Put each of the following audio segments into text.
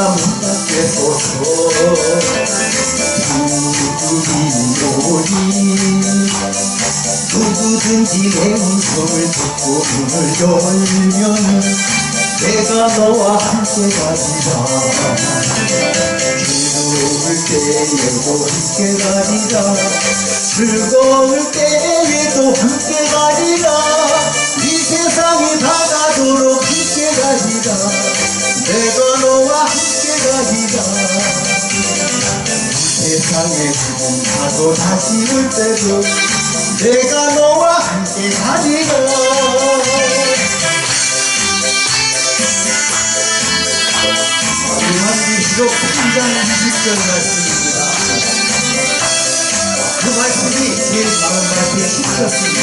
우리 누구든지 내 웃음을 듣고 문을 열면은 내가 너와 함께 가리라 즐거울 때에도 함께 가리라 즐거울 때에도 함께 가리라 세상에 죽음 가도 다시 올 때도 내가 너와 함께 가리라 유한기시록 3장 20절 말씀입니다. 그 말씀이 제일 많은 말씀에 힘들었습니다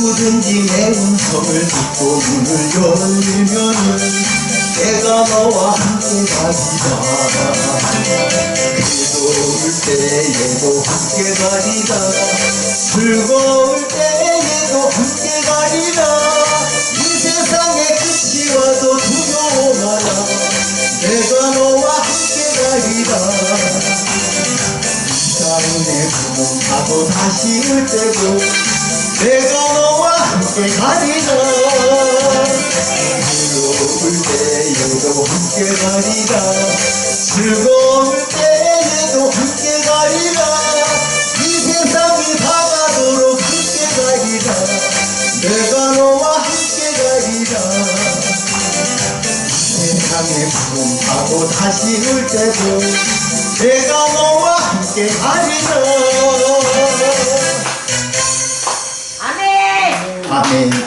누구든지 내 음성을 듣고 문을 열면은 내가 너와 함께 가리라 즐거울 때에도 함께 가리라 즐거울 때에도 함께 가리라 이 세상의 끝이 와도 두려워 마라 내가 너와 함께 가리라 가운데 구멍 가도 다시 올 때도 내가 너와 함께 가리라. 즐거울 때에도 함께 가리라. 즐거울 때에도 함께 가리라. 이 세상이 다 가도록 함께 가리라. 내가 너와 함께 가리라. 세상에 구름 가도 다시 올 때도 내가 너와 함께 가리라 Amén.